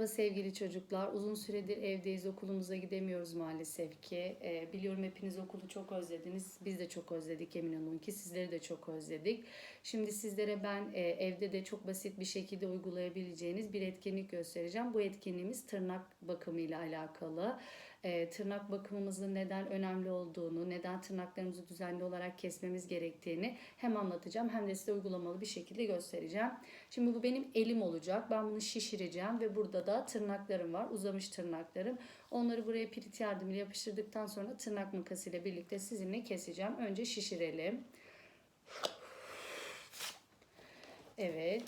Merhaba sevgili çocuklar. Uzun süredir evdeyiz, okulumuza gidemiyoruz maalesef ki. Ee, biliyorum hepiniz okulu çok özlediniz. Biz de çok özledik emin olun ki. Sizleri de çok özledik. Şimdi sizlere ben e, evde de çok basit bir şekilde uygulayabileceğiniz bir etkinlik göstereceğim. Bu etkinliğimiz tırnak bakımı ile alakalı. Ee, tırnak bakımımızın neden önemli olduğunu, neden tırnaklarımızı düzenli olarak kesmemiz gerektiğini hem anlatacağım hem de size uygulamalı bir şekilde göstereceğim. Şimdi bu benim elim olacak. Ben bunu şişireceğim ve burada da tırnaklarım var. Uzamış tırnaklarım. Onları buraya pirit yardımıyla yapıştırdıktan sonra tırnak makasıyla birlikte sizinle keseceğim. Önce şişirelim. Evet.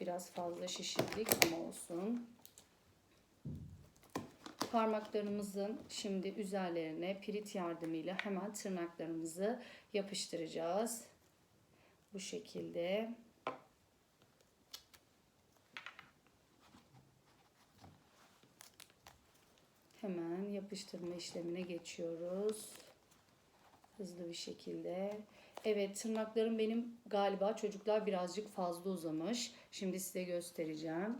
Biraz fazla şişirdik ama olsun. Parmaklarımızın şimdi üzerlerine pirit yardımıyla hemen tırnaklarımızı yapıştıracağız. Bu şekilde. Hemen yapıştırma işlemine geçiyoruz. Hızlı bir şekilde. Evet tırnaklarım benim galiba çocuklar birazcık fazla uzamış. Şimdi size göstereceğim.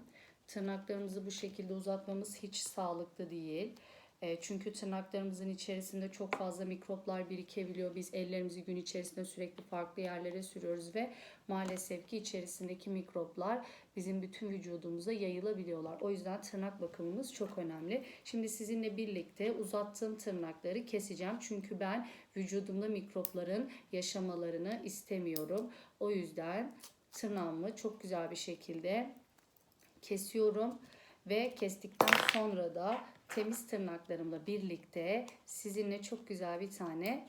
Tırnaklarımızı bu şekilde uzatmamız hiç sağlıklı değil. E, çünkü tırnaklarımızın içerisinde çok fazla mikroplar birikebiliyor. Biz ellerimizi gün içerisinde sürekli farklı yerlere sürüyoruz ve maalesef ki içerisindeki mikroplar bizim bütün vücudumuza yayılabiliyorlar. O yüzden tırnak bakımımız çok önemli. Şimdi sizinle birlikte uzattığım tırnakları keseceğim. Çünkü ben vücudumda mikropların yaşamalarını istemiyorum. O yüzden tırnağımı çok güzel bir şekilde kesiyorum ve kestikten sonra da temiz tırnaklarımla birlikte sizinle çok güzel bir tane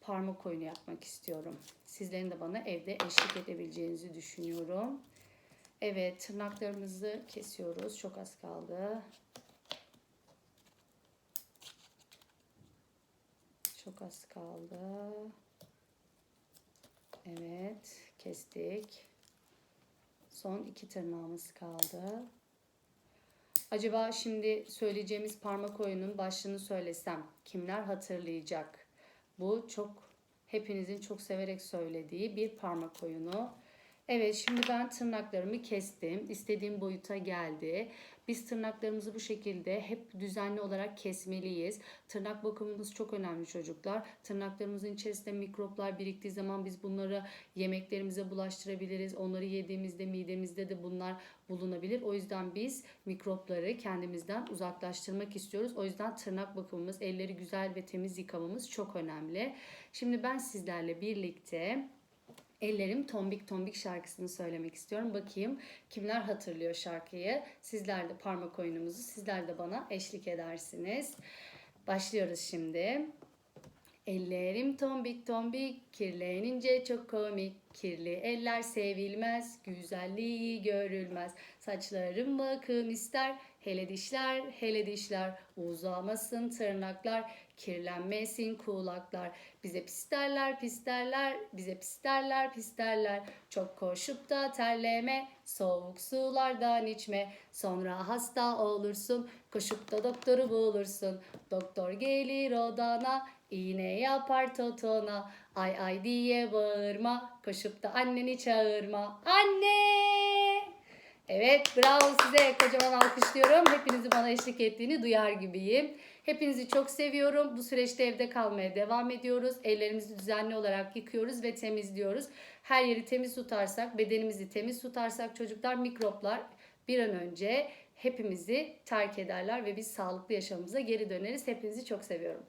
parmak oyunu yapmak istiyorum. Sizlerin de bana evde eşlik edebileceğinizi düşünüyorum. Evet tırnaklarımızı kesiyoruz. Çok az kaldı. Çok az kaldı. Evet kestik. Son iki tırnağımız kaldı. Acaba şimdi söyleyeceğimiz parmak oyunun başlığını söylesem kimler hatırlayacak? Bu çok hepinizin çok severek söylediği bir parmak oyunu. Evet şimdi ben tırnaklarımı kestim. İstediğim boyuta geldi. Biz tırnaklarımızı bu şekilde hep düzenli olarak kesmeliyiz. Tırnak bakımımız çok önemli çocuklar. Tırnaklarımızın içerisinde mikroplar biriktiği zaman biz bunları yemeklerimize bulaştırabiliriz. Onları yediğimizde midemizde de bunlar bulunabilir. O yüzden biz mikropları kendimizden uzaklaştırmak istiyoruz. O yüzden tırnak bakımımız, elleri güzel ve temiz yıkamamız çok önemli. Şimdi ben sizlerle birlikte Ellerim Tombik Tombik şarkısını söylemek istiyorum. Bakayım kimler hatırlıyor şarkıyı. Sizler de parmak oyunumuzu sizler de bana eşlik edersiniz. Başlıyoruz şimdi. Ellerim tombik tombik, kirlenince çok komik. Kirli eller sevilmez, güzelliği görülmez. Saçlarım bakım ister, hele dişler, hele dişler. Uzamasın tırnaklar, kirlenmesin kulaklar. Bize pis derler, pis derler, bize pis derler, pis derler. Çok koşup da terleme, soğuk sulardan içme. Sonra hasta olursun, koşup da doktoru bulursun. Doktor gelir odana, İğne yapar totona, ay ay diye bağırma, koşup da anneni çağırma. Anne! Evet, bravo size. Kocaman alkışlıyorum. Hepinizi bana eşlik ettiğini duyar gibiyim. Hepinizi çok seviyorum. Bu süreçte evde kalmaya devam ediyoruz. Ellerimizi düzenli olarak yıkıyoruz ve temizliyoruz. Her yeri temiz tutarsak, bedenimizi temiz tutarsak çocuklar mikroplar bir an önce hepimizi terk ederler ve biz sağlıklı yaşamımıza geri döneriz. Hepinizi çok seviyorum.